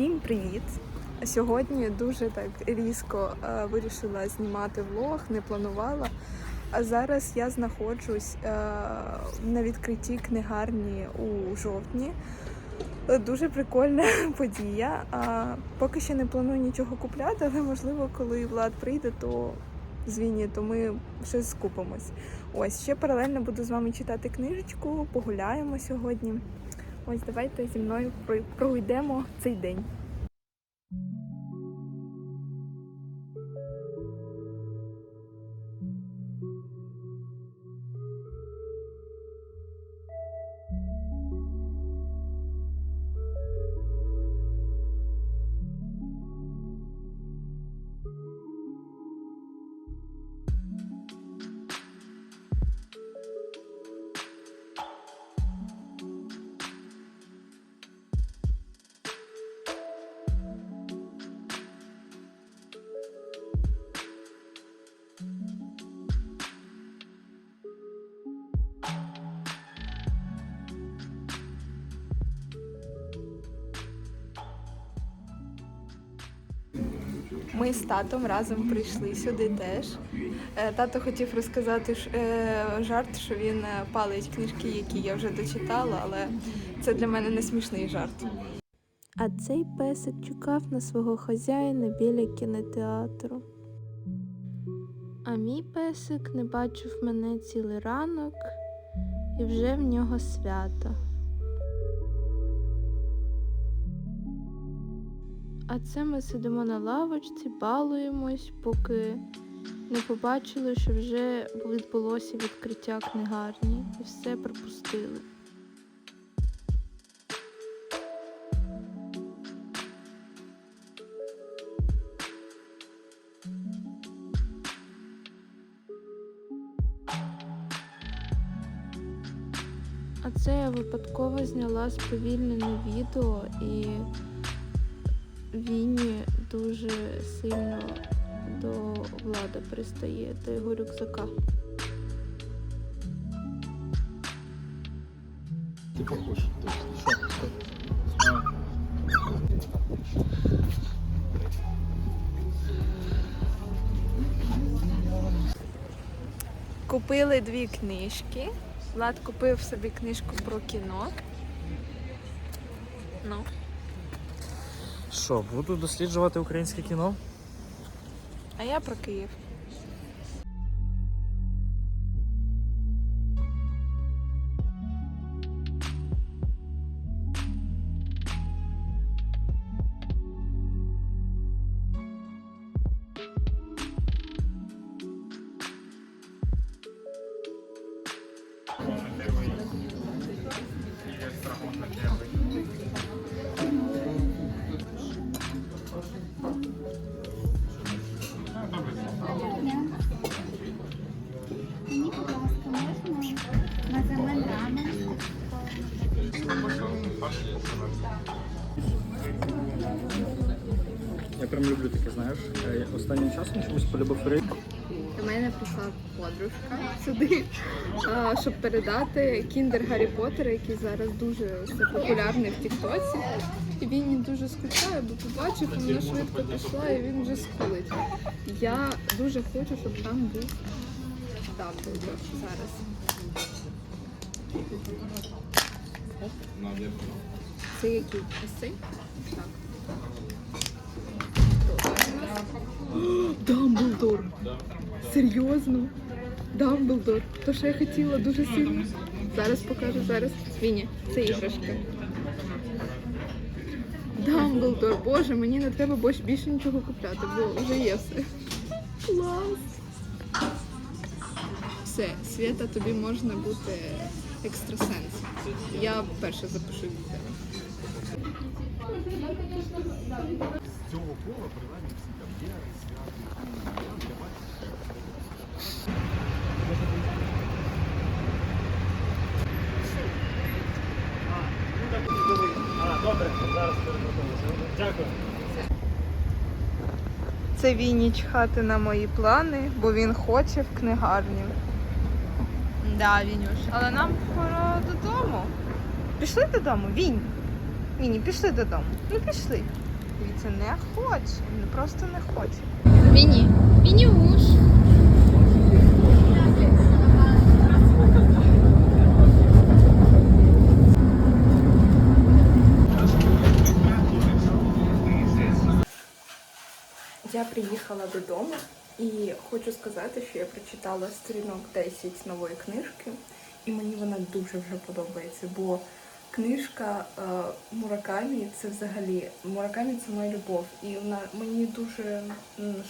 Всім привіт! Сьогодні дуже так різко е, вирішила знімати влог, не планувала. А зараз я знаходжусь е, на відкритті книгарні у жовтні. Е, Дуже прикольна подія. Поки що не планую нічого купляти, але можливо, коли Влад прийде, то звіні, то ми щось скупимось. Ось ще паралельно буду з вами читати книжечку, погуляємо сьогодні. Ось давайте зі мною прой- пройдемо цей день. Ми з татом разом прийшли сюди теж. Е, Тато хотів розказати е, жарт, що він е, палить книжки, які я вже дочитала, але це для мене не смішний жарт. А цей песик чекав на свого хазяїна біля кінотеатру. А мій песик не бачив мене цілий ранок, і вже в нього свято. А це ми сидимо на лавочці, балуємось, поки не побачили, що вже відбулося відкриття книгарні і все пропустили. А це я випадково зняла сповільнене відео і Вінні дуже сильно до влада пристає до його рюкзака. Ты похож. Купили дві книжки. Влад купив собі книжку про кіно. Ну, Що, буду досліджувати українське кіно? а я про Київ. Таке, знаєш. Е, Останнім часом чомусь полюбив рейд. До мене прийшла подружка сюди, щоб передати кіндер Гаррі Поттера, який зараз дуже популярний в Тіктоці. І він дуже скучає, бо побачив, вона швидко пішла, і він вже скулить. Я дуже хочу, щоб там був Дамблдор зараз. Це який? Ось цей? Так. Дамблдор! Серйозно? Дамблдор. То, що я хотіла дуже сильно. Зараз покажу, зараз. Віні, це іграшка. Дамблдор, боже, мені не треба більше нічого купляти, бо вже є все. Клас! Все, Свята, тобі можна бути екстрасенс. Я перша запишу від тебе. Це Віні чхати на мої плани, бо він хоче в книгарню. Да, Вінюш. Але нам пора додому. Пішли додому, Вінь. Віні, пішли додому. Ну пішли. Дивіться, не хоче, Він просто не хоче. Віні. Міні-уш. Я приїхала додому і хочу сказати, що я прочитала сторінок 10 нової книжки, і мені вона дуже вже подобається, бо книжка е, Муракамі це взагалі Муракамі це моя любов. І вона мені дуже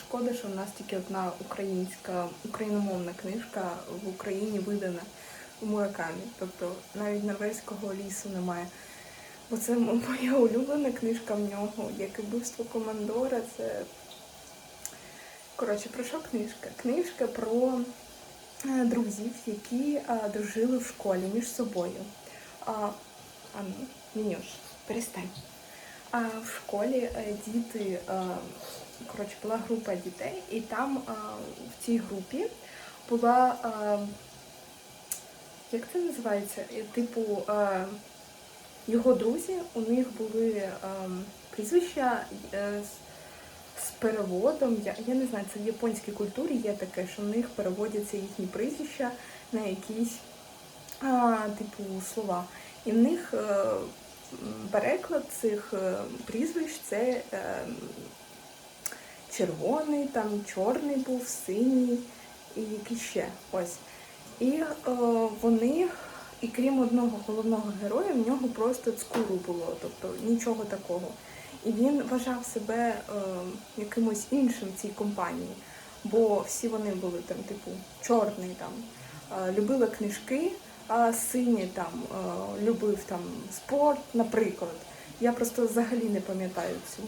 шкода, що в нас тільки одна українська україномовна книжка в Україні видана у Муракамі. Тобто навіть норвезького лісу немає. Бо це моя улюблена книжка в нього, як і вбивство командора. Це Коротше, про що книжка? Книжка про е, друзів, які е, дружили в школі між собою. А, а ну, Мінюш, перестань. А в школі е, діти, коротше, була група дітей, і там в цій групі була, як це називається? Типу, його друзі, у них були е, прізвища з- з переводом. Я, я не знаю, це в японській культурі є таке, що в них переводяться їхні прізвища на якісь а, типу слова. І в них е, переклад цих е, прізвищ це е, червоний, там чорний був, синій і який ще ось. І е, вони, і крім одного головного героя, в нього просто цкуру було, тобто нічого такого. І він вважав себе е, якимось іншим в цій компанії, бо всі вони були там, типу, чорний там, е, любили книжки, а синій там е, любив там спорт, наприклад. Я просто взагалі не пам'ятаю цю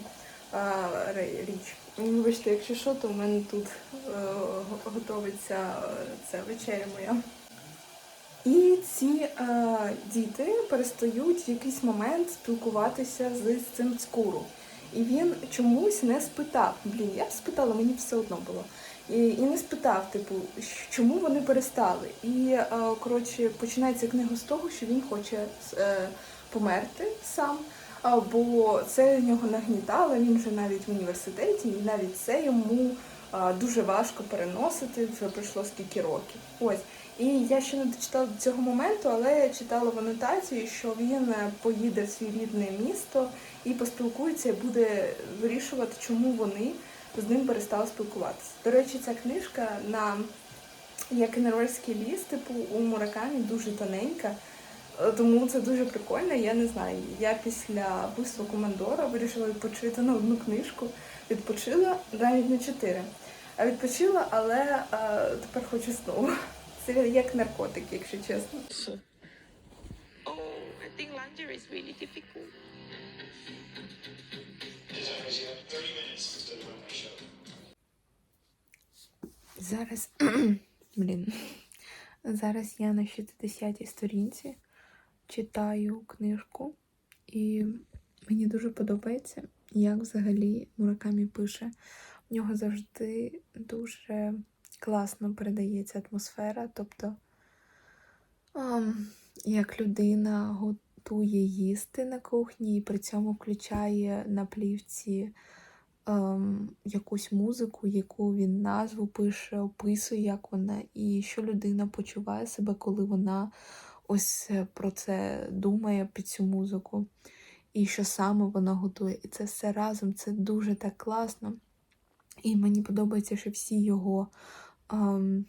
е, річ. Вибачте, якщо що, то в мене тут е, готовиться е, це вечеря моя. І ці е, діти перестають в якийсь момент спілкуватися з цим цкуру. І він чомусь не спитав. Блін, я б спитала, мені все одно було. І, і не спитав, типу, чому вони перестали. І е, коротше починається книга з того, що він хоче е, померти сам. Бо це нього нагнітало, він вже навіть в університеті, і навіть це йому а, дуже важко переносити, вже пройшло скільки років. Ось. І я ще не дочитала до цього моменту, але я читала в анотації, що він е, поїде в свій рідне місто і поспілкується, і буде вирішувати, чому вони з ним перестали спілкуватися. До речі, ця книжка на як і норвезький ліс, типу у Муракамі дуже тоненька. Е, Тому це дуже прикольно. Я не знаю. Я після вбивства командора вирішила відпочити на одну книжку. Відпочила навіть на чотири. А відпочила, але е, тепер хочу знову. Це як наркотик, якщо чесно. Oh, I think laundry is really difficult. Зараз. Блін. Зараз я на 60-й сторінці читаю книжку, і мені дуже подобається, як взагалі Муракамі пише. В нього завжди дуже класно передається атмосфера. Тобто, як людина готує їсти на кухні і при цьому включає на плівці ем, якусь музику, яку він назву пише, описує, як вона, і що людина почуває себе, коли вона ось е, про це думає під цю музику, і що саме вона готує. І це все разом, це дуже так класно. І мені подобається, що всі його ем,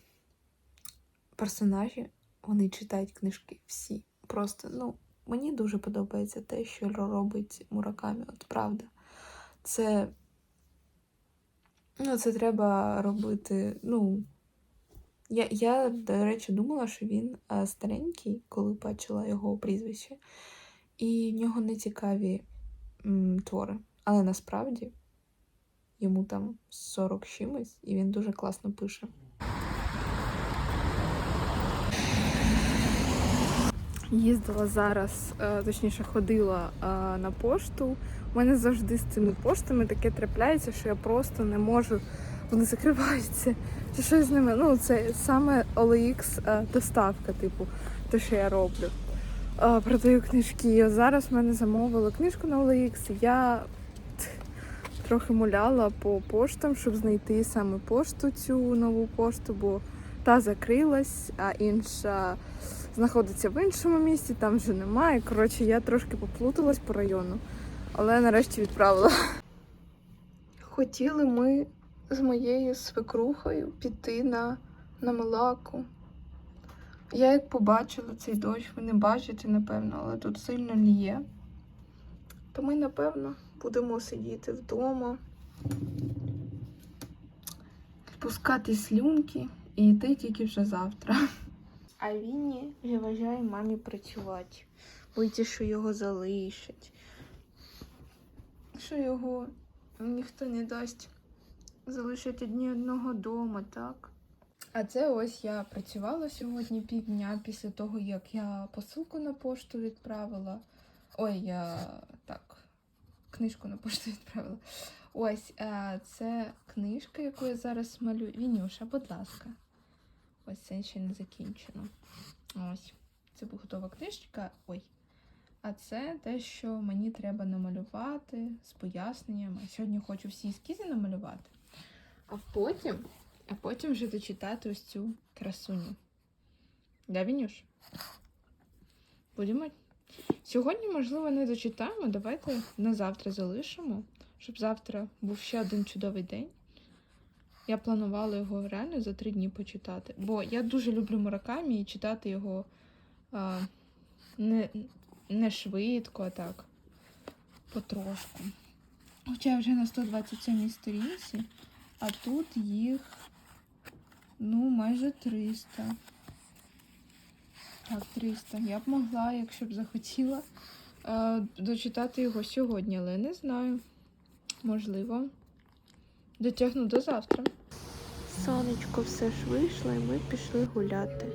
персонажі вони читають книжки. Всі. Просто, ну, мені дуже подобається те, що робить Муракамі. От правда. Це Ну, це треба робити. Ну, я, я, до речі, думала, що він старенький, коли бачила його прізвище, і в нього не цікаві м, твори. Але насправді йому там 40 чимось, і він дуже класно пише. Їздила зараз, е, точніше, ходила е, на пошту. У мене завжди з цими поштами таке трапляється, що я просто не можу. Вони закриваються. Чи щось з ними? Ну, це саме OLX е, доставка, типу, те, що я роблю. Продаю книжки. Зараз в мене замовили книжку на OLX. Я трохи муляла по поштам, щоб знайти саме пошту цю нову пошту, бо та закрилась, а інша знаходиться в іншому місті, там вже немає. Коротше, я трошки поплуталась по району, але нарешті відправила. Хотіли ми з моєю свекрухою піти на, на Малаку. Я як побачила цей дощ, ви не бачите, напевно, але тут сильно ліє. То ми, напевно, будемо сидіти вдома, пускати слюнки і йти тільки вже завтра. А Вінні заважає мамі працювати. Боїться, що його залишать. Що його ніхто не дасть залишити дні одного дома, так? А це ось я працювала сьогодні півдня після того, як я посилку на пошту відправила. Ой, я так, книжку на пошту відправила. Ось е, це книжка, яку я зараз малюю. Вінюша, будь ласка. Ось це ще не закінчено. Ось. Це готова книжка. Ой. А це те, що мені треба намалювати з поясненнями. Сьогодні хочу всі ескізи намалювати. А потім, а потім вже дочитати ось цю красуню. Да, Вінюш? Будемо. Сьогодні, можливо, не дочитаємо. Давайте на завтра залишимо, щоб завтра був ще один чудовий день. Я планувала його реально за три дні почитати. Бо я дуже люблю Муракамі і читати його а, не, не швидко, а так, потрошку. Хоча я вже на 127 сторінці, а тут їх ну, майже 300. Так, 300. Я б могла, якщо б захотіла, е, дочитати його сьогодні, але не знаю. Можливо, дотягну до завтра. Сонечко все ж вийшло, і ми пішли гуляти.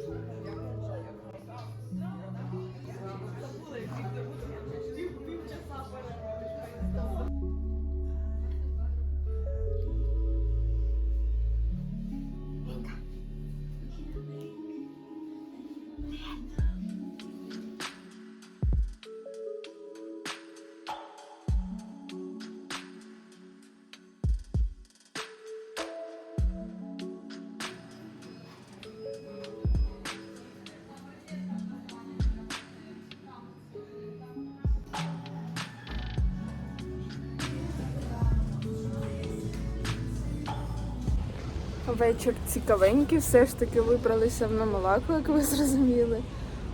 Вечір цікавенький, все ж таки вибралися в Намалаку, як ви зрозуміли.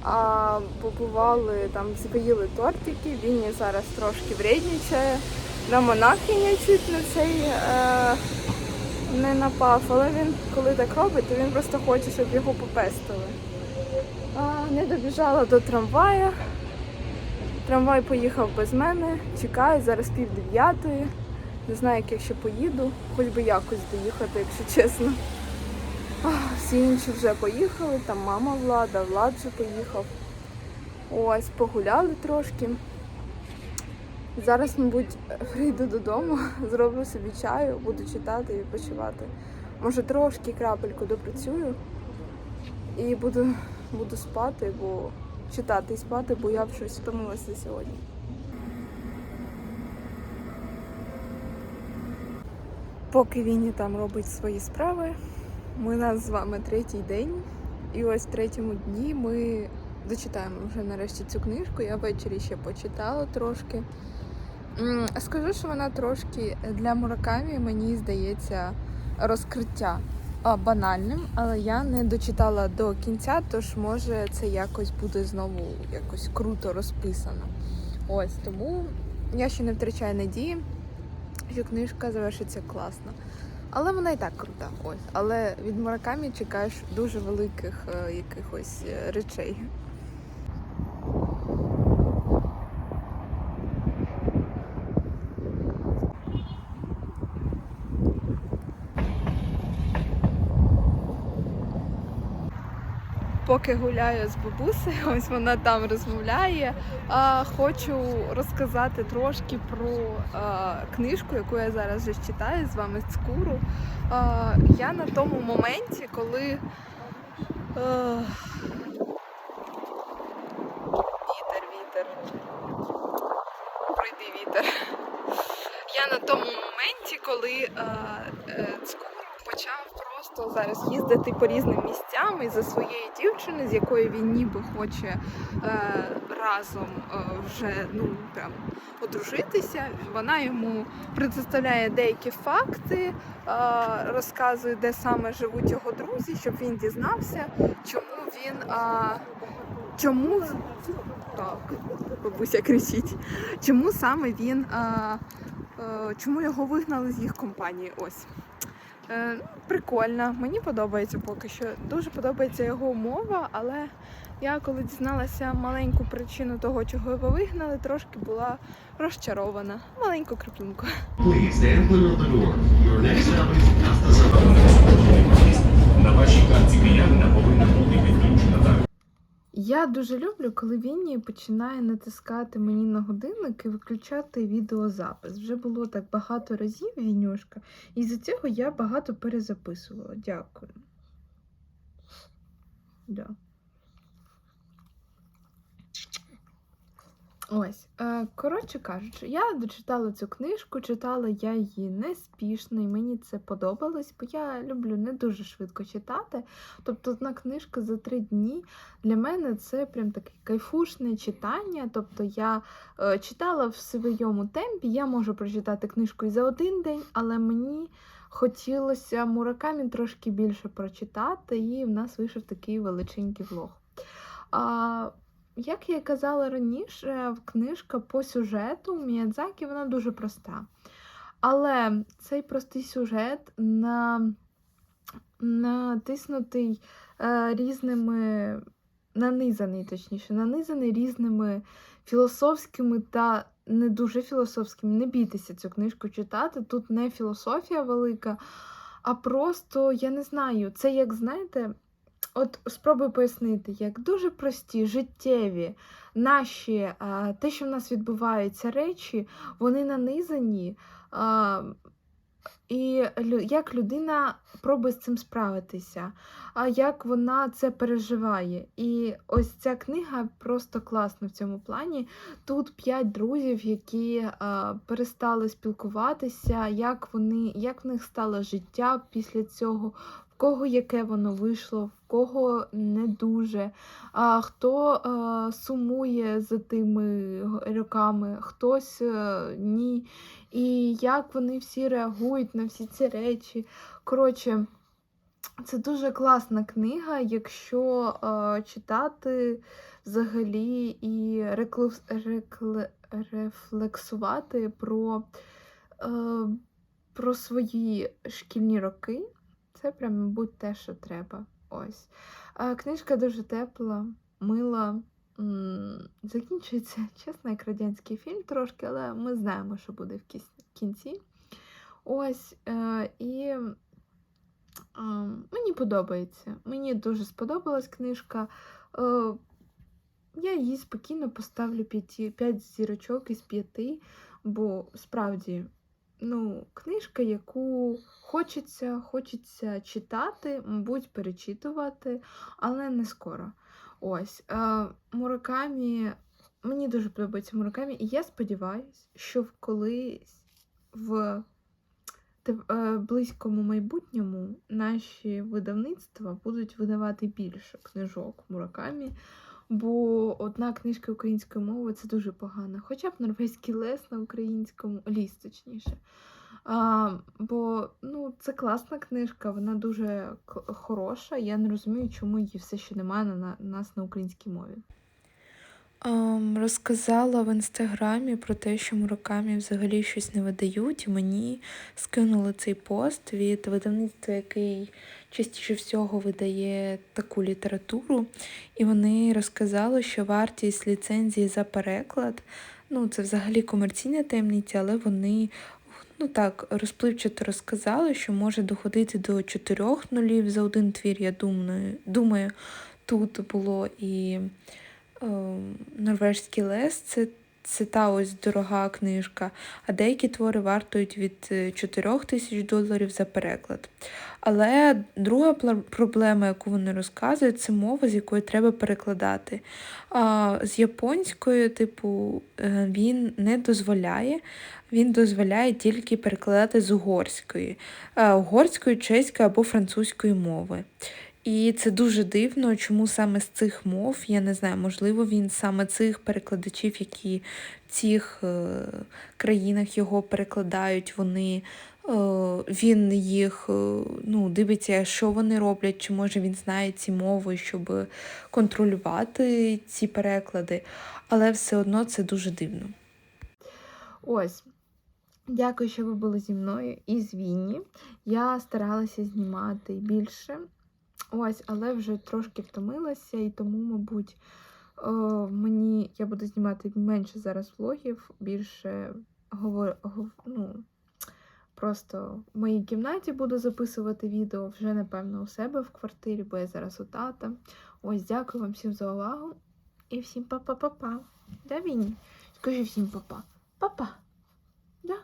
А побували там, поїли тортики. Вінні зараз трошки вреднічає. На монахиня чуть на цей е, не напав, але він, коли так робить, то він просто хоче, щоб його попестили. А, не добіжала до трамвая. Трамвай поїхав без мене, чекаю, зараз пів дев'ятої. Не знаю, як я ще поїду, хоч би якось доїхати, якщо чесно. Ах, Всі інші вже поїхали, там мама влада, влад вже поїхав. Ось, погуляли трошки. Зараз, мабуть, прийду додому, зроблю собі чаю, буду читати і відпочивати. Може, трошки крапельку допрацюю і буду, буду спати, бо читати і спати, бо я б щось втомилася сьогодні. Поки Вінні там робить свої справи, ми нас з вами третій день. І ось в третьому дні ми дочитаємо вже нарешті цю книжку. Я ввечері ще почитала трошки. Скажу, що вона трошки для Муракамі, мені здається, розкриття банальним, але я не дочитала до кінця, тож може це якось буде знову якось круто розписано. Ось тому я ще не втрачаю надії що книжка завершиться класно. Але вона і так крута. Ось. Але від Муракамі чекаєш дуже великих е, якихось е, речей. Поки гуляю з бабусею, ось вона там розмовляє. А, хочу розказати трошки про а, книжку, яку я зараз вже читаю з вами Цкуру. А, я на тому моменті, коли а, вітер, вітер. Пройди вітер. Я на тому моменті. коли е, е, Цкур почав просто зараз їздити по різним місцям і за своєю дівчиною, з якою він ніби хоче е, разом е, вже ну прям одружитися. Вона йому представляє деякі факти, е, розказує, де саме живуть його друзі, щоб він дізнався, чому він. Е, чому так, бабуся кричить, чому саме він. Е, е, чому його вигнали з їх компанії? Ось. Е, ну, мені подобається поки що. Дуже подобається його умова, але я коли дізналася маленьку причину того, чого його вигнали, трошки була розчарована. Маленьку Sabana. На вашій карті клієнта повинна бути так. Я дуже люблю, коли Вінні починає натискати мені на годинник і виключати відеозапис. Вже було так багато разів Вінюшка, і з цього я багато перезаписувала. Дякую. Да. Ось, е, коротше кажучи, я дочитала цю книжку, читала я її неспішно, і мені це подобалось, бо я люблю не дуже швидко читати. Тобто одна книжка за три дні для мене це прям таке кайфушне читання. Тобто я е, читала в своєму темпі, я можу прочитати книжку і за один день, але мені хотілося Муракамі трошки більше прочитати, і в нас вийшов такий величенький влог. Як я казала раніше, книжка по сюжету Міядзакі вона дуже проста. Але цей простий сюжет на, натиснутий е, різними, нанизаний, точніше, нанизаний різними філософськими та не дуже філософськими. Не бійтеся цю книжку читати. Тут не філософія велика, а просто, я не знаю, це як знаєте. От спробую пояснити, як дуже прості, життєві наші, те, що в нас відбуваються речі, вони нанизані, і як людина пробує з цим справитися, а як вона це переживає. І ось ця книга просто класна в цьому плані. Тут п'ять друзів, які а, перестали спілкуватися, як вони, як в них стало життя після цього кого яке воно вийшло, в кого не дуже, а хто е, сумує за тими роками, хтось е, ні. І як вони всі реагують на всі ці речі. Коротше, це дуже класна книга, якщо е, читати взагалі і реклу- рекле- рефлексувати про, е, про свої шкільні роки. Це прям, мабуть, те, що треба. Ось. А, книжка дуже тепла, мила. Закінчується, чесно, як радянський фільм трошки, але ми знаємо, що буде в кінці. Ось. Е, і е, мені подобається. Мені дуже сподобалась книжка. Е, я її спокійно поставлю 5 зірочок із 5, бо справді ну, книжка, яку хочеться, хочеться читати, мабуть, перечитувати, але не скоро. Ось. Е, Муракамі, мені дуже подобається Муракамі, і я сподіваюся, що в колись в е, близькому майбутньому наші видавництва будуть видавати більше книжок Муракамі. Бо одна книжка української мови це дуже погано. Хоча б норвезький лес на українському, ліс, точніше. А, бо ну, це класна книжка, вона дуже хороша. Я не розумію, чому її все ще немає на нас на українській мові. Ем, розказала в інстаграмі про те, що Муракамі взагалі щось не видають, і мені скинули цей пост від видавництва, який частіше всього видає таку літературу. І вони розказали, що вартість ліцензії за переклад, ну це взагалі комерційна таємниця, але вони ну так розпливчато розказали, що може доходити до чотирьох нулів за один твір. Я думаю, думаю, тут було і норвежський лес, це це та ось дорога книжка, а деякі твори вартують від 4 тисяч доларів за переклад. Але друга проблема, яку вони розказують, це мова, з якої треба перекладати. А, з японською, типу, е, він не дозволяє, він дозволяє тільки перекладати з угорської, е, угорської, чеської або французької мови. І це дуже дивно, чому саме з цих мов, я не знаю, можливо, він саме цих перекладачів, які в цих е, країнах його перекладають, вони. е, Він їх е, ну, дивиться, що вони роблять, чи може він знає ці мови, щоб контролювати ці переклади, але все одно це дуже дивно. Ось. Дякую, що ви були зі мною і з Вінні. Я старалася знімати більше. Ось, але вже трошки втомилася, і тому, мабуть, е, мені я буду знімати менше зараз влогів, більше говор, гов- ну, просто в моїй кімнаті буду записувати відео вже, напевно, у себе в квартирі, бо я зараз у тата. Ось, дякую вам всім за увагу. І всім па-па-па-па. Да, Вінні? Скажи всім па-па. Па-па. Да?